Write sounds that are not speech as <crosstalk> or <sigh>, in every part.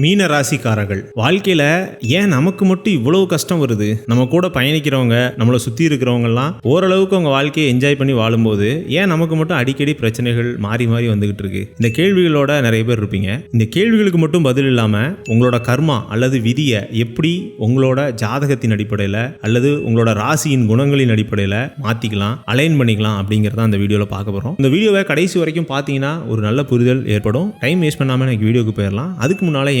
மீன ராசிக்காரர்கள் வாழ்க்கையில ஏன் நமக்கு மட்டும் இவ்வளவு கஷ்டம் வருது? நம்ம கூட பயணிக்கிறவங்க நம்மளை சுத்தி இருக்கிறவங்கலாம் ஓரளவுக்கு அவங்க வாழ்க்கையை என்ஜாய் பண்ணி வாழும்போது ஏன் நமக்கு மட்டும் அடிக்கடி பிரச்சனைகள் மாறி மாறி வந்துகிட்டு இருக்கு? இந்த கேள்விகளோட நிறைய பேர் இருப்பீங்க. இந்த கேள்விகளுக்கு மட்டும் பதில் இல்லாம உங்களோட கர்மா அல்லது விதியை எப்படி உங்களோட ஜாதகத்தின் அடிப்படையில் அல்லது உங்களோட ராசியின் குணங்களின் அடிப்படையில் மாத்திக்கலாம் அலைன் பண்ணிக்கலாம் அப்படிங்கறத அந்த வீடியோவில் பார்க்க போறோம். இந்த வீடியோவை கடைசி வரைக்கும் பார்த்தீங்கன்னா ஒரு நல்ல புரிதல் ஏற்படும். டைம் வேஸ்ட் பண்ணாமல் எனக்கு வீடியோக்கு போயிடலாம் அதுக்கு முன்னால்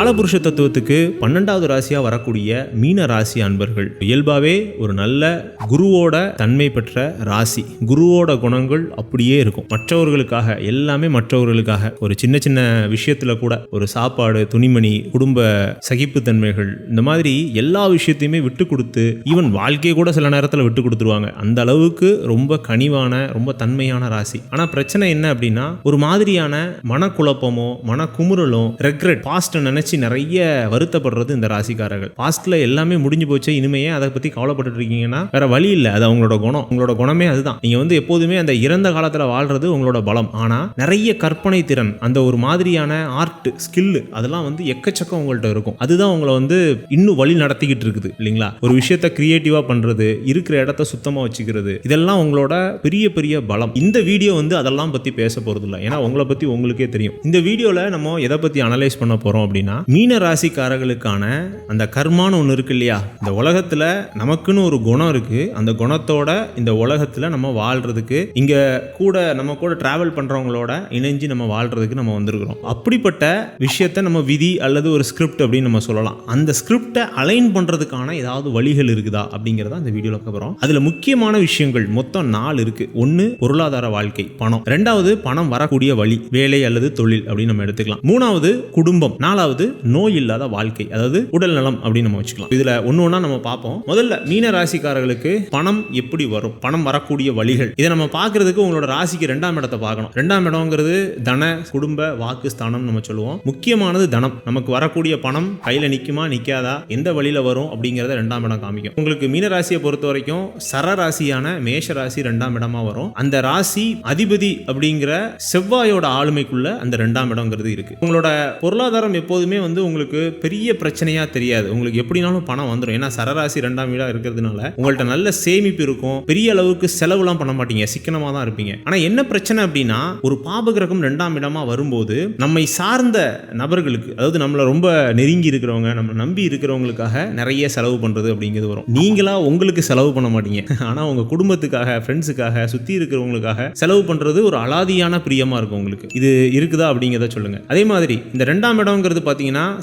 காலபுருஷ தத்துவத்துக்கு பன்னெண்டாவது ராசியாக வரக்கூடிய மீன ராசி அன்பர்கள். இயல்பாகவே ஒரு நல்ல குருவோட தன்மை பெற்ற ராசி. குருவோட குணங்கள் அப்படியே இருக்கும். மற்றவர்களுக்காக எல்லாமே மற்றவர்களுக்காக. ஒரு சின்ன சின்ன விஷயத்தில் கூட ஒரு சாப்பாடு துணிமணி குடும்ப சகிப்புத்தன்மைகள் இந்த மாதிரி எல்லா விஷயத்தையுமே விட்டு கொடுத்து ஈவன் வாழ்க்கையை கூட சில நேரத்தில் விட்டு கொடுத்துருவாங்க. அந்த அளவுக்கு ரொம்ப கனிவான ரொம்ப தன்மையான ராசி. ஆனால் பிரச்சனை என்ன அப்படின்னா ஒரு மாதிரியான மனக்குழப்பமோ மனக்குமுறலோ ரெக்ரெட் பாஸ்ட் நினைச்சு நிறைய வருத்தப்படுறது இந்த ராசிக்காரர்கள். பாஸ்ட்ல எல்லாமே முடிஞ்சு போச்சு இனிமையே அதை பத்தி கவலைப்பட்டு இருக்கீங்கன்னா வேற வழி இல்லை. அது அவங்களோட குணம். உங்களோட குணமே அதுதான். நீங்க வந்து எப்போதுமே அந்த இறந்த காலத்துல வாழ்றது உங்களோட பலம். ஆனா நிறைய கற்பனை திறன் அந்த ஒரு மாதிரியான ஆர்ட் ஸ்கில்லு அதெல்லாம் வந்து எக்கச்சக்கம் உங்கள்ட்ட இருக்கும். அதுதான் உங்களை வந்து இன்னும் வழி நடத்திக்கிட்டு இருக்குது இல்லைங்களா? ஒரு விஷயத்த கிரியேட்டிவா பண்றது இருக்கிற இடத்த சுத்தமா வச்சுக்கிறது இதெல்லாம் உங்களோட பெரிய பெரிய பலம். இந்த வீடியோ வந்து அதெல்லாம் பத்தி பேச போறது இல்லை ஏன்னா உங்களை பத்தி உங்களுக்கே தெரியும். இந்த வீடியோல நம்ம எதை பத்தி அனலைஸ் பண்ண போறோம் அப்படின்னா மீன ராசிக்காரர்களுக்கான அந்த கர்மான்னு ஒன்று இருக்கு இல்லையா? இந்த உலகத்தில் நமக்குன்னு ஒரு குணம் இருக்கு. அந்த குணத்தோட இந்த உலகத்தில் நம்ம வாழ்றதுக்கு இங்க கூட நம்ம கூட டிராவல் பண்றவங்களோட இணைஞ்சு நம்ம வாழ்றதுக்கு நம்ம வந்திருக்கிறோம். அப்படிப்பட்ட விஷயத்த நம்ம விதி அல்லது ஒரு ஸ்கிரிப்ட் அப்படின்னு நம்ம சொல்லலாம். அந்த ஸ்கிரிப்டை அலைன் பண்றதுக்கான ஏதாவது வழிகள் இருக்குதா அப்படிங்கிறத அந்த வீடியோல அப்புறம் அதில் முக்கியமான விஷயங்கள் மொத்தம் நாலு இருக்கு. ஒன்று பொருளாதார வாழ்க்கை பணம். ரெண்டாவது பணம் வரக்கூடிய வழி வேலை அல்லது தொழில் அப்படின்னு நம்ம எடுத்துக்கலாம். மூணாவது குடும்பம். நாலாவது நோய் இல்லாத வாழ்க்கை அதாவது உடல் நலம் அப்படின்னு நம்ம வச்சுக்கலாம். இதுல ஒன்று ஒன்றா நம்ம பார்ப்போம். முதல்ல மீன ராசிக்காரர்களுக்கு பணம் எப்படி வரும்? பணம் வரக்கூடிய வழிகள். இதை நம்ம பார்க்கறதுக்கு உங்களோட ராசிக்கு ரெண்டாம் இடத்தை பார்க்கணும். ரெண்டாம் இடம்ங்கிறது தன குடும்ப வாக்கு ஸ்தானம் நம்ம சொல்லுவோம். முக்கியமானது தனம். நமக்கு வரக்கூடிய பணம் கையில நிக்குமா நிக்காதா? எந்த வழியில வரும் அப்படிங்கறத ரெண்டாம் இடம் காமிக்கும். உங்களுக்கு மீன ராசியை பொறுத்த வரைக்கும் சர ராசியான மேஷ ராசி ரெண்டாம் இடமா வரும். அந்த ராசி அதிபதி அப்படிங்கிற செவ்வாயோட ஆளுமைக்குள்ள அந்த ரெண்டாம் இடம்ங்கிறது இருக்கு. உங்களோட பொருளாதாரம் எப்போதுமே வந்து உங்களுக்கு பெரிய பிரச்சனையா தெரியாது. உங்களுக்கு எப்படினாலும் பணம் வந்துடும் ஏன்னா சரராசி ரெண்டாம் வீடா இருக்கிறதுனால உங்கள்ட்ட நல்ல சேமிப்பு இருக்கும். பெரிய அளவுக்கு செலவுலாம் பண்ண மாட்டீங்க. சிக்கனமா தான் இருப்பீங்க. ஆனா என்ன பிரச்சனை அப்படின்னா ஒரு பாபகிரகம் ரெண்டாம் இடமா வரும்போது நம்மை சார்ந்த நபர்களுக்கு அதாவது நம்மளை ரொம்ப நெருங்கி இருக்கிறவங்க நம்ம நம்பி இருக்கிறவங்களுக்காக நிறைய செலவு பண்றது அப்படிங்கிறது வரும். நீங்களா உங்களுக்கு செலவு பண்ண மாட்டீங்க. ஆனா உங்க குடும்பத்துக்காக ஃப்ரெண்ட்ஸுக்காக சுத்தி இருக்கிறவங்களுக்காக செலவு பண்றது ஒரு அலாதியான பிரியமா இருக்கும் உங்களுக்கு. இது இருக்குதா அப்படிங்கிறத சொல்லுங்க. அதே மாதிரி இந்த ரெண்டாம் இடம்ங்கிறது பார்த்தீங்கன்னா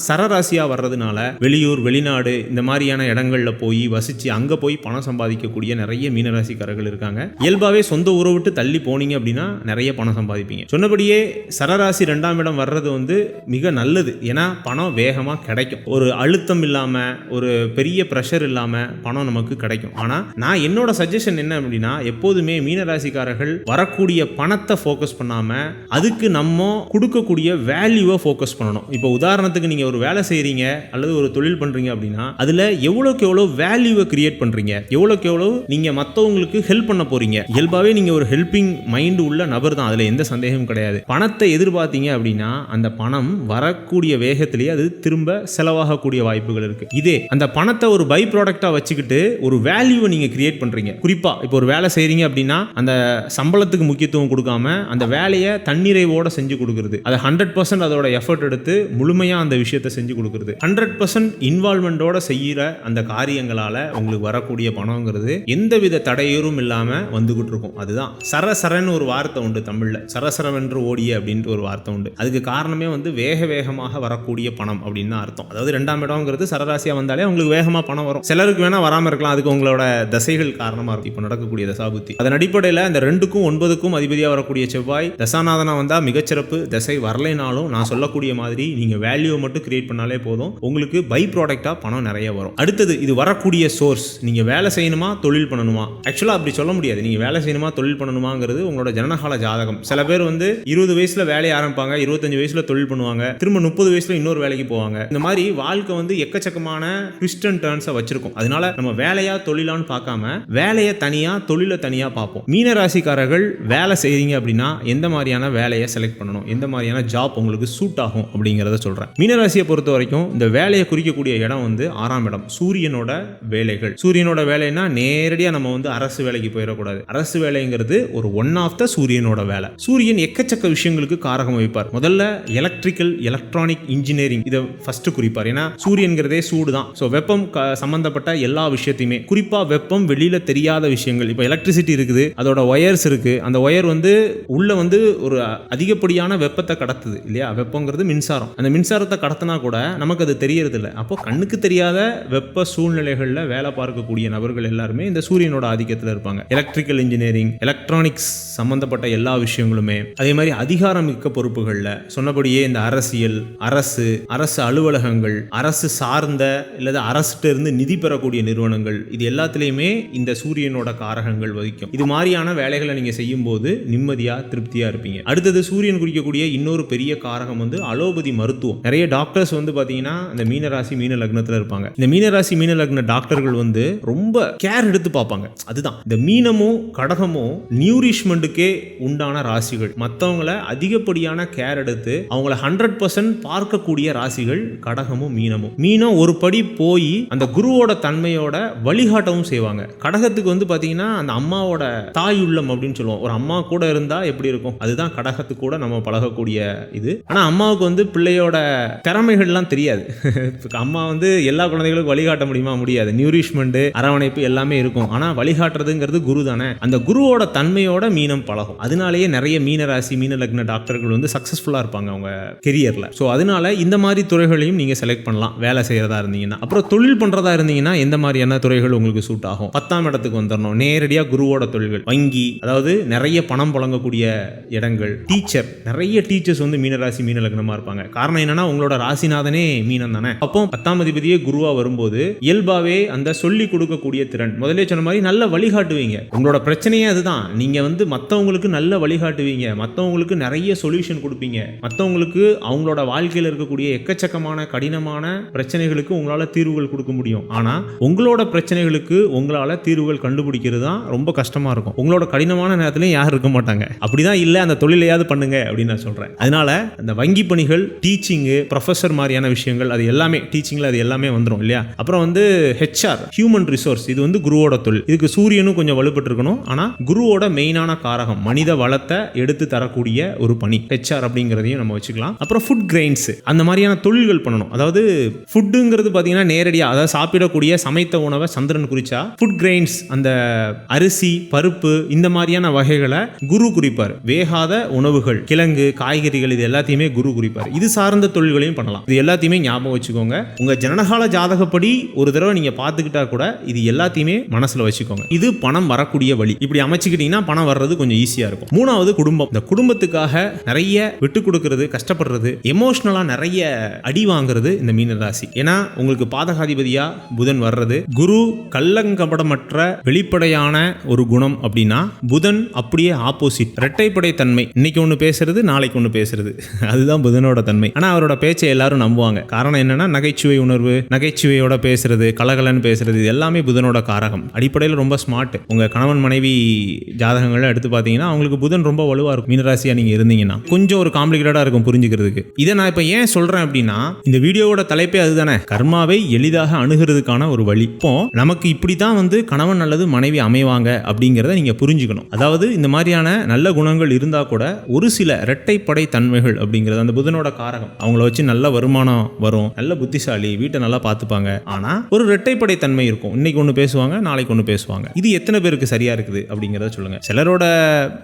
சரராசியா வர்றதுனால வெளியூர் வெளிநாடு இந்த மாதிரியான இடங்கள்ல போய் வசிச்சு அங்க போய் பணம் சம்பாதிக்கக்கூடிய நிறைய மீனராசிக்காரர்கள் இருக்காங்க. இயல்பாவே சொந்த ஊரை விட்டு தள்ளி போனீங்க அப்படின்னா நிறைய பணம் சம்பாதிப்பீங்க. சொன்னபடியே சரராசி ரெண்டாம் இடம் வர்றது வந்து மிக நல்லது. ஏன்னா பணம் வேகமாக கிடைக்கும். ஒரு அழுத்தம் இல்லாம ஒரு பெரிய ப்ரெஷர் இல்லாம பணம் நமக்கு கிடைக்கும். ஆனா நான் என்னோட சஜஷன் என்ன அப்படின்னா எப்போதுமே மீனராசிக்காரர்கள் வரக்கூடிய பணத்தை ஃபோக்கஸ் பண்ணாம அதுக்கு நம்ம கொடுக்கக்கூடிய வேல்யூவை ஃபோக்கஸ் பண்ணணும். இப்போ உதாரணம் உதாரணத்துக்கு நீங்க ஒரு வேலை செய்கிறீங்க அல்லது ஒரு தொழில் பண்றீங்க அப்படின்னா அதுல எவ்வளோக்கு எவ்வளோ வேல்யூவை கிரியேட் பண்றீங்க? எவ்வளோக்கு எவ்வளோ நீங்க மற்றவங்களுக்கு ஹெல்ப் பண்ண போறீங்க? இயல்பாகவே நீங்க ஒரு ஹெல்பிங் மைண்ட் உள்ள நபர் தான். அதுல எந்த சந்தேகமும் கிடையாது. பணத்தை எதிர்பார்த்தீங்க அப்படின்னா அந்த பணம் வரக்கூடிய வேகத்திலேயே அது திரும்ப செலவாகக்கூடிய வாய்ப்புகள் இருக்கு. இதே அந்த பணத்தை ஒரு பை ப்ராடக்டாக வச்சுக்கிட்டு ஒரு வேல்யூவை நீங்க கிரியேட் பண்றீங்க. குறிப்பா இப்போ ஒரு வேலை செய்கிறீங்க அப்படின்னா அந்த சம்பளத்துக்கு முக்கியத்துவம் கொடுக்காம அந்த வேலையை தன்னிறைவோடு செஞ்சு கொடுக்குறது. அதை ஹண்ட்ரட் பர்சன்ட் அதோட எஃபர்ட் எடுத்து முழுமையாக அந்த விஷயத்தை செஞ்சு கொடுக்குறது. ஹண்ட்ரட் பர்சன்ட் இன்வால்மெண்ட்டோட செய்கிற அந்த காரியங்களால் உங்களுக்கு வரக்கூடிய பணங்கிறது எந்தவித தடையூறும் இல்லாமல் வந்துகிட்டு இருக்கும். அதுதான். சரசரன் ஒரு வார்த்தை உண்டு தமிழில். சரசரவென்று ஓடிய அப்படின்ட்டு ஒரு வார்த்தை உண்டு. அதுக்கு காரணமே வந்து வேக வேகமாக வரக்கூடிய பணம் அப்படின்னு தான் அர்த்தம். அதாவது ரெண்டாம் இடம்ங்கிறது சரராசியாக வந்தாலே உங்களுக்கு வேகமாக பணம் வரும். சிலருக்கு வேணால் வராமல் இருக்கலாம். அதுக்கு உங்களோட தசைகள் காரணமாக இருக்கும். இப்போ நடக்கக்கூடிய தசாபுத்தி. அதன் அடிப்படையில் இந்த ரெண்டுக்கும் ஒன்பதுக்கும் அதிபதியாக வரக்கூடிய செவ்வாய் தசாநாதனா வந்தால் மிகச்சிறப்பு. தசை வரலைனாலும் நான் சொல்லக்கூடிய மாதிரி நீங்கள் வேல்யூ வேல்யூவை மட்டும் கிரியேட் பண்ணாலே போதும். உங்களுக்கு பை ப்ராடக்டாக பணம் நிறைய வரும். அடுத்தது இது வரக்கூடிய சோர்ஸ் நீங்கள் வேலை செய்யணுமா தொழில் பண்ணணுமா? ஆக்சுவலாக அப்படி சொல்ல முடியாது. நீங்கள் வேலை செய்யணுமா தொழில் பண்ணணுமாங்கிறது உங்களோட ஜனனகால ஜாதகம். சில பேர் வந்து இருபது வயசுல வேலையை ஆரம்பிப்பாங்க இருபத்தஞ்சு வயசுல தொழில் பண்ணுவாங்க திரும்ப முப்பது வயசுல இன்னொரு வேலைக்கு போவாங்க. இந்த மாதிரி வாழ்க்கை வந்து எக்கச்சக்கமான ட்விஸ்ட் அண்ட் டர்ன்ஸை வச்சிருக்கும். அதனால நம்ம வேலையா தொழிலான்னு பார்க்காம வேலையை தனியா தொழிலை தனியா பார்ப்போம். மீன ராசிக்காரர்கள் வேலை செய்றீங்க அப்படின்னா எந்த மாதிரியான வேலையை செலக்ட் பண்ணணும்? எந்த மாதிரியான ஜாப் உங்களுக்கு சூட் ஆகும் அப்படிங்கிறத சொல்றேன். மீனராசியை பொறுத்த வரைக்கும் இந்த வேலையை குறிக்கக்கூடிய இடம் வந்து ஆறாம் இடம் சூரியனோட வேலைகள். சூரியனோட வேலைன்னா நேரடியாக நம்ம வந்து அரசு வேலைக்கு போயிடக்கூடாது. அரசு வேலைங்கிறது ஒரு ஒன் ஆஃப் த சூரியனோட வேலை. சூரியன் எக்கச்சக்க விஷயங்களுக்கு காரகம் வைப்பார் முதல்ல எலக்ட்ரிக்கல் எலக்ட்ரானிக் இன்ஜினியரிங் இதை ஃபர்ஸ்ட் குறிப்பார். ஏன்னா சூரியன்கிறதே சூடு தான் ஸோ வெப்பம் க- சம்பந்தப்பட்ட எல்லா விஷயத்தையுமே குறிப்பாக வெப்பம் வெளியில் தெரியாத விஷயங்கள். இப்போ எலக்ட்ரிசிட்டி இருக்குது அதோட ஒயர்ஸ் இருக்கு. அந்த ஒயர் வந்து உள்ள வந்து ஒரு அதிகப்படியான வெப்பத்தை கடத்துது இல்லையா? வெப்பங்கிறது மின்சாரம். அந்த மின்சாரத்தை கடத்தினா கூட நமக்கு அது தெரியறதில்ல. அப்போ கண்ணுக்கு தெரியாத வெப்ப சூழ்நிலைகளில் வேலை பார்க்கக்கூடிய நபர்கள் எல்லாருமே இந்த சூரியனோட ஆதிக்கத்தில் இருப்பாங்க. எலக்ட்ரிக்கல் இன்ஜினியரிங் எலக்ட்ரானிக்ஸ் சம்பந்தப்பட்ட எல்லா விஷயங்களுமே. அதே மாதிரி அதிகாரம் மிக்க பொறுப்புகளில் சொன்னபடியே இந்த அரசியல் அரசு அரசு அலுவலகங்கள் அரசு சார்ந்த இல்லது அரசுகிட்ட இருந்து நிதி பெறக்கூடிய நிறுவனங்கள் இது எல்லாத்துலேயுமே இந்த சூரியனோட காரகங்கள் வகிக்கும். இது மாதிரியான வேலைகளை நீங்க செய்யும் போது நிம்மதியா திருப்தியா இருப்பீங்க. அடுத்தது சூரியன் குறிக்கக்கூடிய இன்னொரு பெரிய காரகம் வந்து அலோபதி மருத்துவம். நிறைய டாக்டர்ஸ் வந்து பார்த்தீங்கன்னா இந்த மீனராசி மீன லக்னத்தில் இருப்பாங்க. இந்த மீனராசி மீன லக்ன டாக்டர்கள் வந்து ரொம்ப கேர் எடுத்து பார்ப்பாங்க. அதுதான். இந்த மீனமும் கடகமும் நியூரிஷ்மெண்ட்டுக்கே உண்டான ராசிகள். மற்றவங்கள அதிகப்படியான கேர் எடுத்து அவங்கள ஹண்ட்ரட் பர்சன்ட் பார்க்கக்கூடிய ராசிகள் கடகமும் மீனமும். மீனம் ஒரு படி போய் அந்த குருவோட தன்மையோட வழிகாட்டவும் செய்வாங்க. கடகத்துக்கு வந்து பார்த்தீங்கன்னா அந்த அம்மாவோட தாய் உள்ளம் அப்படின்னு சொல்லுவோம். ஒரு அம்மா கூட இருந்தால் எப்படி இருக்கும்? அதுதான் கடகத்துக்கு கூட நம்ம பழகக்கூடிய இது. ஆனால் அம்மாவுக்கு வந்து பிள்ளையோட திறமைகள்லாம் தெரியாது. <laughs> அம்மா வந்து எல்லா குழந்தைகளுக்கும் வழிகாட்ட முடியுமா? முடியாது. நியூரிஷ்மெண்ட் அரவணைப்பு எல்லாமே இருக்கும். ஆனால் வழிகாட்டுறதுங்கிறது குரு தானே. அந்த குருவோட தன்மையோட மீனம் பழகும். அதனாலேயே நிறைய மீனராசி மீன லக்ன டாக்டர்கள் வந்து சக்ஸஸ்ஃபுல்லாக இருப்பாங்க அவங்க கெரியரில் ஸோ அதனால இந்த மாதிரி துறைகளையும் நீங்கள் செலக்ட் பண்ணலாம். வேலை செய்கிறதா இருந்தீங்கன்னா. அப்புறம் தொழில் பண்ணுறதா இருந்தீங்கன்னா எந்த மாதிரியான துறைகள் உங்களுக்கு சூட் ஆகும்? பத்தாம் இடத்துக்கு வந்துடணும் நேரடியாக குருவோட தொழில்கள். வங்கி அதாவது நிறைய பணம் புழங்கக்கூடிய இடங்கள். டீச்சர் நிறைய டீச்சர்ஸ் வந்து மீனராசி மீன லக்னமாக இருப்பாங்க. காரணம் என்னன்னா உங்களோட ராசிநாதனே மீனம் தானே? அப்போ பத்தாம் அதிபதியே குருவா வரும்போது இயல்பாவே அந்த சொல்லி கொடுக்கக்கூடிய திறன். முதலே சொன்ன மாதிரி நல்ல வழிகாட்டுவீங்க. உங்களோட பிரச்சனையே அதுதான். நீங்க வந்து மற்றவங்களுக்கு நல்ல வழிகாட்டுவீங்க. மற்றவங்களுக்கு நிறைய சொல்யூஷன் கொடுப்பீங்க. மற்றவங்களுக்கு அவங்களோட வாழ்க்கையில் இருக்கக்கூடிய எக்கச்சக்கமான கடினமான பிரச்சனைகளுக்கு உங்களால தீர்வுகள் கொடுக்க முடியும். ஆனா உங்களோட பிரச்சனைகளுக்கு உங்களால தீர்வுகள் கண்டுபிடிக்கிறது தான் ரொம்ப கஷ்டமா இருக்கும். உங்களோட கடினமான நேரத்துலையும் யாரும் இருக்க மாட்டாங்க. அப்படிதான் இல்லை அந்த தொழிலையாவது பண்ணுங்க அப்படின்னு நான் சொல்றேன். அதனால அந்த வங்கி பணிகள் டீச்சிங்கு ப்ரொஃபஸர் மாதிரியான விஷயங்கள் அது எல்லாமே டீச்சிங்ல அது எல்லாமே வந்துடும் இல்லையா? அப்புறம் வந்து ஹெச்ஆர் ஹியூமன் ரிசோர்ஸ் இது வந்து குருவோட தொழில். இதுக்கு சூரியனும் கொஞ்சம் வலுப்பட்டு இருக்கணும் குருவோட மெயினான காரகம் மனித வளத்தை எடுத்து தரக்கூடிய ஒரு பணி. ஹெச்ஆர் அப்படிங்கிறதையும் நம்ம வச்சுக்கலாம். அப்புறம் ஃபுட் கிரெயின்ஸ் அந்த மாதிரியான தொழில்கள் பண்ணணும். அதாவது ஃபுட்டுங்கிறது பார்த்தீங்கன்னா நேரடியாக அதாவது சாப்பிடக்கூடிய சமைத்த உணவை சந்திரன் குறிச்சா ஃபுட் கிரெயின்ஸ் அந்த அரிசி பருப்பு இந்த மாதிரியான வகைகளை குரு குறிப்பார். வேகாத உணவுகள் கிழங்கு காய்கறிகள் இது எல்லாத்தையுமே குரு குறிப்பார். இது சார்ந்த தொழில் தொழில்களையும் பண்ணலாம். இது எல்லாத்தையுமே ஞாபகம் வச்சுக்கோங்க. உங்க ஜனனகால ஜாதகப்படி ஒரு தடவை நீங்க பார்த்துக்கிட்டா கூட இது எல்லாத்தையுமே மனசுல வச்சுக்கோங்க. இது பணம் வரக்கூடிய வழி. இப்படி அமைச்சுக்கிட்டீங்கன்னா பணம் வர்றது கொஞ்சம் ஈஸியா இருக்கும். மூணாவது குடும்பம். இந்த குடும்பத்துக்காக நிறைய விட்டு கொடுக்கறது கஷ்டப்படுறது எமோஷனலா நிறைய அடி வாங்குறது இந்த மீன ராசி ஏன்னா உங்களுக்கு பாதகாதிபதியா புதன் வர்றது. குரு கள்ளங்கபடமற்ற வெளிப்படையான ஒரு குணம் அப்படின்னா புதன் அப்படியே ஆப்போசிட் இரட்டைப்படை தன்மை. இன்னைக்கு ஒன்று பேசுறது நாளைக்கு ஒன்று பேசுறது. அதுதான் புதனோட தன்மை. ஆனால் அவரோட பேச்சை எல்லாரும் நம்புவாங்க. காரணம் என்னன்னா நகைச்சுவை உணர்வு நகைச்சுவையோட பேசுறது கலகலன்னு பேசுறது இது எல்லாமே புதனோட காரகம். அடிப்படையில் ரொம்ப ஸ்மார்ட் உங்க கணவன் மனைவி ஜாதகங்களை எடுத்து பார்த்தீங்கன்னா அவங்களுக்கு புதன் ரொம்ப வலுவா இருக்கும். மீனராசியா நீங்க இருந்தீங்கன்னா கொஞ்சம் ஒரு காம்ப்ளிகேட்டடா இருக்கும் புரிஞ்சுக்கிறதுக்கு. இதை நான் இப்போ ஏன் சொல்றேன் அப்படின்னா இந்த வீடியோவோட தலைப்பே அதுதானே. கர்மாவை எளிதாக அணுகிறதுக்கான ஒரு வழி. இப்போ நமக்கு இப்படி தான் வந்து கணவன் அல்லது மனைவி அமைவாங்க அப்படிங்கிறத நீங்க புரிஞ்சுக்கணும். அதாவது இந்த மாதிரியான நல்ல குணங்கள் இருந்தா கூட ஒரு சில இரட்டைப்படை தன்மைகள் அப்படிங்கிறது அந்த புதனோட காரகம். அவங்கள வச்சு நல்ல வருமானம் வரும். நல்ல புத்திசாலி வீட்டை நல்லா பார்த்துப்பாங்க. ஆனா ஒரு இரட்டைப்படை தன்மை இருக்கும். இன்னைக்கு ஒன்று பேசுவாங்க நாளைக்கு ஒன்று பேசுவாங்க. இது எத்தனை பேருக்கு சரியா இருக்குது அப்படிங்கிறத சொல்லுங்க. சிலரோட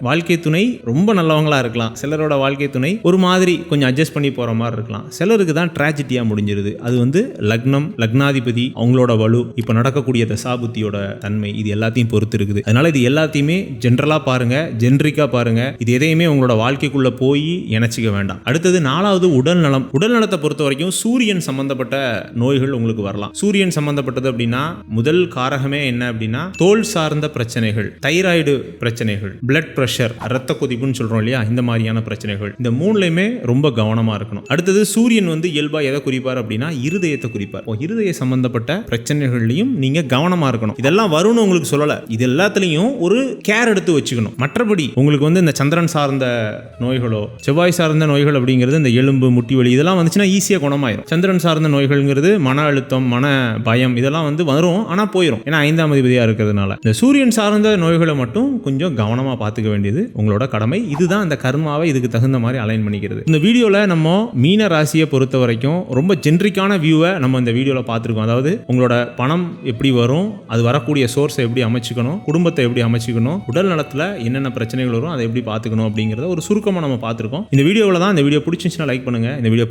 வாழ்க்கை துணை ரொம்ப நல்லவங்களா இருக்கலாம். சிலரோட வாழ்க்கை துணை ஒரு மாதிரி கொஞ்சம் அட்ஜஸ்ட் பண்ணி போற மாதிரி இருக்கலாம். சிலருக்கு தான் ட்ராஜடியா முடிஞ்சிருது. அது வந்து லக்னம் லக்னாதிபதி அவங்களோட வலு இப்போ நடக்கக்கூடிய தசாபுத்தியோட தன்மை. இது எல்லாத்தையும் பொறுத்து இருக்குது. அதனால இது எல்லாத்தையுமே ஜென்ரலா பாருங்க ஜென்ரிக்கா பாருங்க. இது எதையுமே உங்களோட வாழ்க்கைக்குள்ள போய் இணைச்சிக்க வேண்டாம். அடுத்தது நாலாவது உடல் நலம் உடல் நலத்தை பொறுத்த வரைக்கும் சூரியன் சம்பந்தப்பட்ட நோய்கள் உங்களுக்கு வரலாம். சூரியன் சம்பந்தப்பட்டது அப்படின்னா முதல் காரகமே என்ன அப்படின்னா தோல் சார்ந்த பிரச்சனைகள் தைராய்டு பிரச்சனைகள் பிளட் ப்ரெஷர் ரத்த கொதிப்புன்னு சொல்றோம் இல்லையா? இந்த மாதிரியான பிரச்சனைகள். இந்த மூணுலையுமே ரொம்ப கவனமா இருக்கணும். அடுத்தது சூரியன் வந்து இயல்பா எதை குறிப்பார் அப்படின்னா இருதயத்தை குறிப்பார். இருதய சம்பந்தப்பட்ட பிரச்சனைகள்லையும் நீங்க கவனமா இருக்கணும். இதெல்லாம் வரும்னு உங்களுக்கு சொல்லல. இது எல்லாத்துலயும் ஒரு கேர் எடுத்து வச்சுக்கணும். மற்றபடி உங்களுக்கு வந்து இந்த சந்திரன் சார்ந்த நோய்களோ செவ்வாய் சார்ந்த நோய்கள் அப்படிங்கிறது இந்த எலும்பு முட்டி வலி இதெல்லாம் வந்துச்சுன்னா ஈஸியாக குணமாயிரும். சந்திரன் சார்ந்த நோய்கள்ங்கிறது மன அழுத்தம் மன பயம் இதெல்லாம் வந்து வரும் ஆனால் போயிடும் ஏன்னா ஐந்தாம் அதிபதியாக இருக்கிறதுனால. இந்த சூரியன் சார்ந்த நோய்களை மட்டும் கொஞ்சம் கவனமாக பார்த்துக்க வேண்டியது உங்களோட கடமை. இதுதான் இந்த கர்மாவை இதுக்கு தகுந்த மாதிரி அலைன் பண்ணிக்கிறது. இந்த வீடியோவில் நம்ம மீன ராசியை பொறுத்த வரைக்கும் ரொம்ப ஜென்ரிக்கான வியூவை நம்ம இந்த வீடியோவில் பார்த்துருக்கோம். அதாவது உங்களோட பணம் எப்படி வரும் அது வரக்கூடிய சோர்ஸை எப்படி அமைச்சுக்கணும் குடும்பத்தை எப்படி அமைச்சுக்கணும் உடல் நலத்தில் என்னென்ன பிரச்சனைகள் வரும் அதை எப்படி பார்த்துக்கணும் அப்படிங்கிறத ஒரு சுருக்கமாக நம்ம பார்த்துருக்கோம். இந்த வீடியோவில் தான் இந்த வீடியோ பிடிச்சிருந்துச்சுன்னா லைக் பண்ணுங்க. இந்த வீடியோ